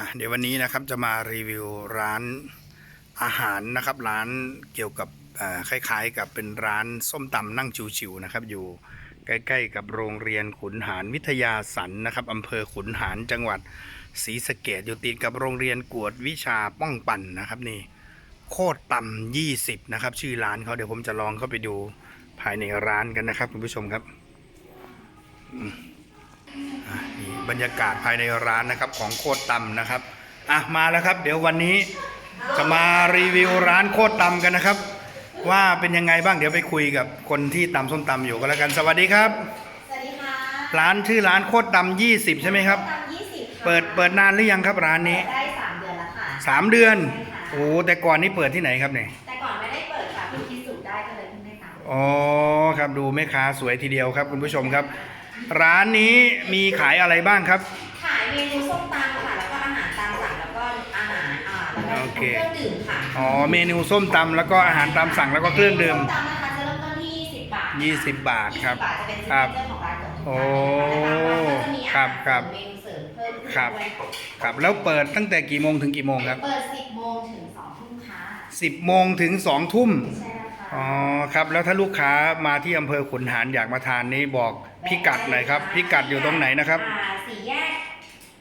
อะเดี๋ยววันนี้นะครับจะมารีวิวร้านอาหารนะครับ ร้านเกี่ยวกับคล้ายๆ กับเป็นร้านส้มตำนั่งชิวๆนะครับ อยู่ใกล้ ๆ กับโรงเรียนขุนหารวิทยาสันนะครับอำเภอขุนหารจังหวัดศรีสะเกดอยู่ติดกับโรงเรียนกวดวิชาป้องปั่นนะครับนี่โคตรตำยี่สิบนะครับ ชื่อร้านเขาเดี๋ยวผมจะลองเข้าไปดูภายในร้านกันนะครับคุณผู้ชมครับนี่ บรรยากาศภายในร้านนะครับของโคตรตำนะครับอะมาแล้วครับ เดี๋ยววันนี้จะมารีวิวร้านโคตรตำกันนะครับ ว่าเป็นยังไงบ้างเดี๋ยวไปคุยกับคนที่ตำส้มตำอยู่ก็แล้วกันสวัสดีครับ สวัสดีค่ะร้านชื่อร้านโคตรตำยี่สิบใช่ไหมครับ ตามยี่สิบค่ะเปิดเปิดนานหรือยังครับร้านนี้เปิดได้สามเดือนแล้วค่ะ สามเดือนใช่ค่ะโอ้แต่ก่อนนี่เปิดที่ไหนครับเนี่ย แต่ก่อนไม่ได้เปิดค่ะเพิ่งคิดสูตรได้ก็เลยเพิ่งได้ตามอ๋อครับดูแม่ค้าสวยทีเดียวครับคุณผู้ชมครับ ร้านนี้มีขายอะไรบ้างครับ ขายเมนูส้มตำค่ะ แล้วก็อาหารตามสั่งแล้วก็อาหารอ่าแล้วก็โอเค เครื่องดื่มค่ะอ๋อเมนูส้มตำแล้วก็อาหารตามสั่งแล้วก็เครื่องดื่ม ส้มตำนะคะจะเริ่มต้นที่20บาท20 บาทครับ20บาทจะเป็นครับซิกเนเจอร์ของร้านเกือบทุกโอ้ร้านเลยนะคะแล้วก็จะมีอาครัหารบครับเมนูเสริมเพิ่มขึ้นครับ ด้วยครับแล้วเปิดตั้งแต่กี่โมงถึงกี่โมงครับ เปิด10โมงถึง2ทุ่มค่ะ10โมงถึง2ทุ่ม ใช่แล้วค่ะ อ๋อครับแล้วถ้าลูกค้ามาที่อำเภอขุนหารอยากมาทานนี้บอกพิกัดหน่อยครับพิกัดอยู่ตรงไหนนะครับอ่าสี่แยก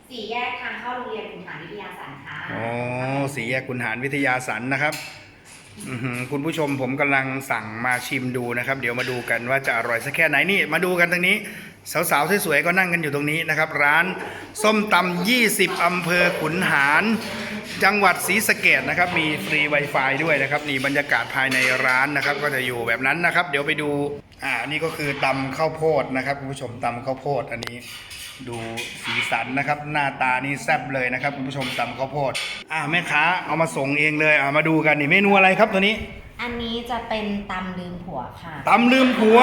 สี่แยกทางเข้าโรงเรียนขุนหารวิทยาสันค่ะอ๋อสีแยกขุนหารวิทยาสันนะครับอื้อหือคุณผู้ชมผมกำลังสั่งมาชิมดูนะครับ เดี๋ยวมาดูกันว่าจะอร่อยสักแค่ไหนนี่มาดูกันตรงนี้ สาวๆสวยๆก็นั่งกันอยู่ตรงนี้นะครับ ร้านส้มตำ20อำเภอขุนหาร จังหวัดศรีสะเกดนะครับ มีฟรี Wi-Fi ด้วยนะครับนี่บรรยากาศภายในร้านนะครับ ก็จะอยู่แบบนั้นนะครับ เดี๋ยวไปดูอ่านี่ก็คือตำข้าวโพดนะครับคุณผู้ชมตำข้าวโพดอันนี้ดูสีสันนะครับ หน้าตานี่แซ่บเลยนะครับคุณผู้ชมตำข้าวโพดอ่าแม่ค้าเอามาส่งเองเลยอ่ามาดูกันนี่เมนูอะไรครับตัวนี้ อันนี้จะเป็นตำลืมผัวค่ะตำลืมผัว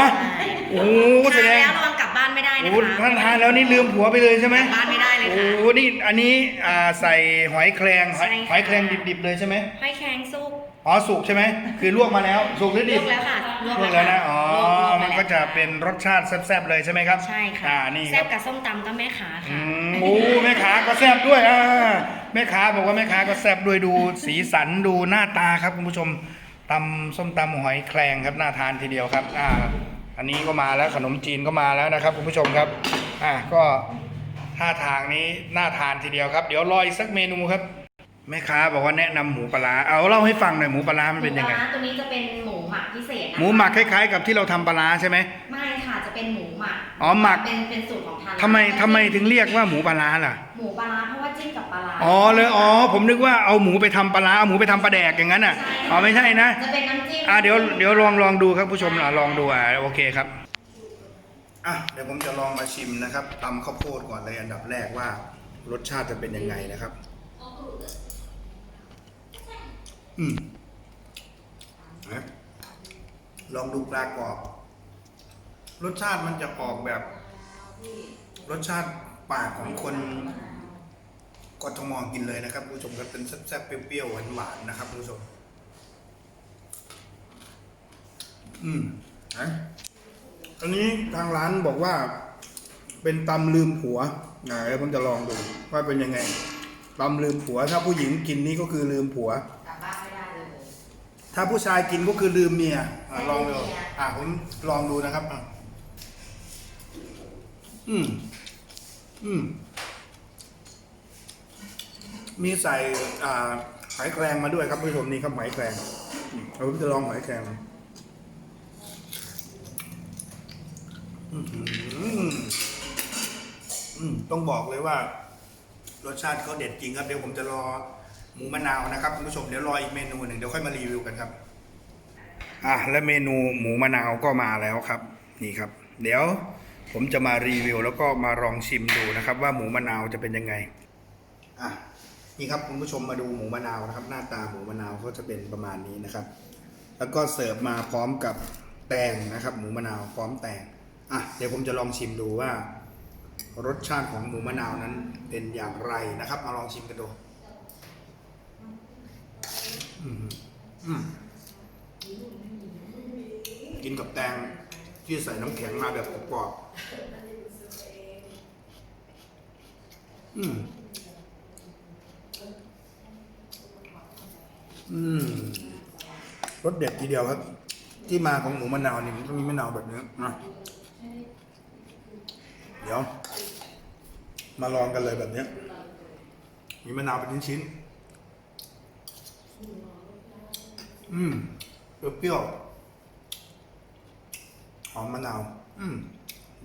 โอ้โหแสทานดงแล้วระวังกลับบ้านไม่ได้นะโอ้คะท่านทานแล้วนี่ลืมผัวไปเลยใช่ไหมกลับบ้านไม่ได้เลยโอ้ค่ะ โหนี่อันนี้อ่าใส่หอยแครงหอยใช่ค่ะ หอยแครงดิบๆเลยใช่ไหมให้แข็งซุปอ๋อสุกใช่ไหมคือลวกมาแล้วสุกหรือลดิวบกแล้วค่ะลวกแล้วนะอ๋อลวกๆมันก็จะเป็นรสชาติแซ่บๆเลยใช่ไหมครับใช่ค่ะอ่านี่คแซ่รับบกับส้มตำก็แม่ขาอืค่ะ มโอ้แม่ค้าก็แซ่บด้วยอ่าแม่ค้าบอกว่าแม่ค้าก็แซ่บด้วยดูสีสันดูหน้าตาครับคุณผู้ชม ตำส้มตำหอยแครงครับน่าทานทีเดียวครับอ่าอันนี้ก็มาแล้วขนมจีนก็มาแล้วนะครับคุณผู้ชมครับอ่าก็ท่าทางนี้น่าทานทีเดียวครับ เดี๋ยวรออีกสักเมนูครับแม่ค้าบอกว่าแนะนำหมูปลาร้าเอาเล่าให้ฟังหน่อยหมูปลาร้ามันเป็นยังไงหมูปลาร้าตัวนี้จะเป็นหมูหมักพิเศษนะคะหมูหมักคล้ายๆ กับที่เราทำปลาร้าใช่ไหมไม่ค่ะจะ เป็นหมูหมักอ๋อหมัก เป็นเป็นสูตรของทางร้านทำไมทำไมถึงเรียกว่าหมูปลาร้าล่ะ หมูปลาร้าเพราะว่าจิ้มกับปลาร้าอ๋อเลยอ๋อผมนึกว่าเอาหมูไปทำปลาร้าเอาหมูไปทำปลาแดกอย่างนั้นอะใช่อ๋อไม่ใช่นะ จะเป็นน้ำจิ้ม อะเดี๋ยวเดี๋ยวลองลองดูครับผู้ชมอะลองดูอะโอเคครับ อะเดี๋ยวผมจะลองมาชิมนะครับตำข้าวโพดก่อนเลยอันดับแรกว่ารสชาติจะเป็นยังไงนะครับ อืมนะลองดูปลากรอบ รสชาติมันจะออกแบบ รสชาติปากของคนกทมกินเลยนะครับผู้ชมครับเป็นแซ่บๆเปรี้ยวๆหวานๆนะครับผู้ชม อืมนะอันนี้ทางร้านบอกว่า เป็นตำลืมผัวนะเดี๋ยวผมจะลองดูว่าเป็นยังไงตำลืมผัว ถ้าผู้หญิงกินนี่ก็คือลืมผัว กลับบ้านไม่ได้เลยถ้าผู้ชายกินก็คือลืมเมียอะลองดูลืมเมียอะผมลองดูนะครับอะ อืม อืม มีใส่ อ่าหอยแครงมาด้วยครับผู้ชมนี่ครับหอยแครงเราจะลองหอยแครงต้องบอกเลยว่า รสชาติเขาเด็ดจริงครับ เดี๋ยวผมจะรอหมูมะนาวนะครับคุณผู้ชมเดี๋ยวรออีกเมนูหนึ่งเดี๋ยวค่อยมารีวิวกันครับ อะและเมนูหมูมะนาวก็มาแล้วครับ นี่ครับ เดี๋ยว ผมจะมารีวิว แล้วก็มาลองชิมดูนะครับ ว่าหมูมะนาวจะเป็นยังไงอะนี่ครับคุณผู้ชมมาดูหมูมะนาวนะครับ หน้าตาหมูมะนาวก็จะเป็นประมาณนี้นะครับ แล้วก็เสิร์ฟมาพร้อมกับแตงนะครับ หมูมะนาวพร้อมแตงอะเดี๋ยวผมจะลองชิมดูว่า รสชาติของหมูมะนาวนั้นเป็นอย่างไรนะครับ มาลองชิมกันดูอืมอืมกินกับแตงที่ใส่น้ำแข็งมาแบบกรอบๆ อืม อืมรสเด็ดทีเดียวครับ ที่มาของหมูมะนาวนี่มันต้องมีมะนาวแบบนี้นะเดี๋ยว มาลองกันเลยแบบนี้มีมะนาวเป็นชิ้นๆอืมเปรี้ยวหอมมะนาว อืม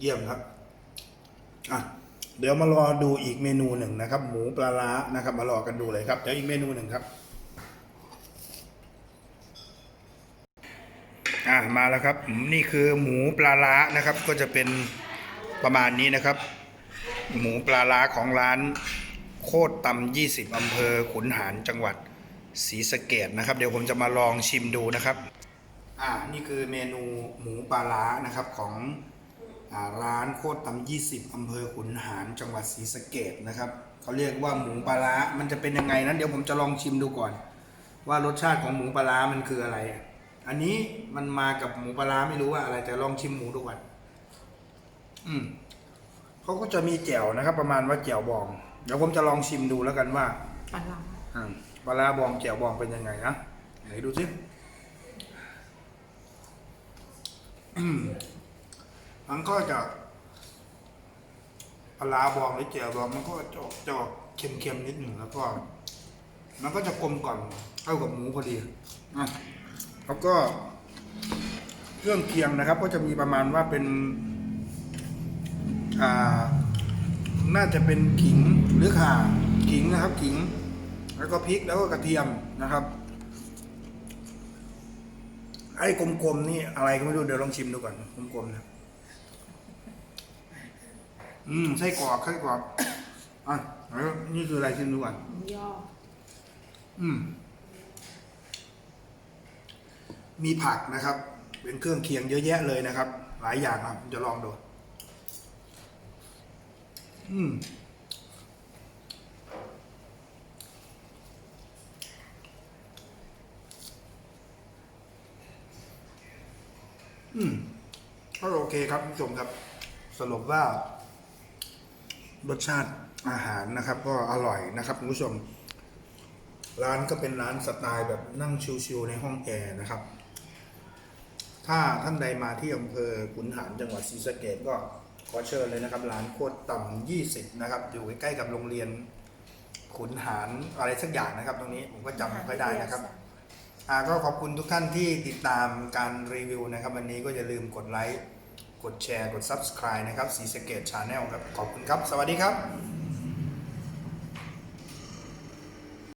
เยี่ยมครับอะเดี๋ยวมารอดูอีกเมนูหนึ่งนะครับ หมูปลาร้านะครับ มารอกันดูเลยครับเดี๋ยวอีกเมนูหนึ่งครับอะมาแล้วครับ นี่คือหมูปลาร้านะครับ ก็จะเป็นประมาณนี้นะครับ หมูปลาร้าของร้าน โคตรตำ20อำเภอขุนหารจังหวัดศรีสะเกดนะครับ เดี๋ยวผมจะมาลองชิมดูนะครับ อ่านี่คือเมนูหมูปลาร้านะครับของ ร้านโคตรตำ20อำเภอขุนหารจังหวัดศรีสะเกดนะครับเขาเรียกว่าหมูปลาร้ามันจะเป็นยังไงนั้นเดี๋ยวผมจะลองชิมดูก่อน ว่ารสชาติของหมูปลาร้ามันคืออะไร อันนี้มันมากับหมูปลาร้าไม่รู้ว่าอะไรแต่ลองชิมหมูดูก่อนอืมเขาก็จะมีแจ่วนะครับ ประมาณว่าแจ่วบอง เดี๋ยวผมจะลองชิมดูแล้วกันว่าปลาร้าอืมปลาร้าบองแจ่วบองเป็นยังไงนะไหนดูสิอื มันก็จะปลาบองหรือแจ่วบองมันก็จะอกจะอกเค็มๆนิดหนึ่งแล้วก็ มันก็จะกลมกล่อมเข้ากับหมูพอดีอะแล้วก็เครื่องเคียงนะครับ ก็จะมีประมาณว่าเป็นอ่าน่าจะเป็นขิงหรือข่าขิงนะครับขิง แล้วก็พริกแล้วก็กระเทียมนะครับ ไอ้กลมๆนี่อะไรก็ไม่รู้เดี๋ยวลองชิมดูก่อนกลมๆนะ อืมไส้กรอกไส้กรอกอะแล้วนี่คืออะไรชิมดูก่อนย่ออืม มีผักนะครับ เป็นเครื่องเคียงเยอะแยะเลยนะครับ หลายอย่างครับจะลองดู อืมอืมก็โอเคครับคุณผู้ชมครับ สรุปว่า รสชาติอาหารนะครับ ก็อร่อยนะครับคุณผู้ชม ร้านก็เป็นร้านสไตล์แบบนั่งชิวๆในห้องแอร์นะครับ ถ้าท่านใดมาที่อำเภอขุนหารจังหวัดศรีสะเกดก็ขอเชิญเลยนะครับร้านโคตรต่ำยี่สิบนะครับ อยู่ใกล้ๆกับโรงเรียนขุนหารอะไรสักอย่างนะครับ ตรงนี้ผมก็จำไม่ค่อยได้นะครับอ่าก็ขอบคุณทุกท่านที่ติดตามการรีวิวนะครับ วันนี้ก็อย่าลืมกดไลค์ กดแชร์ กด Subscribe นะครับสีสเกตชาแนลครับ ขอบคุณครับ สวัสดีครับ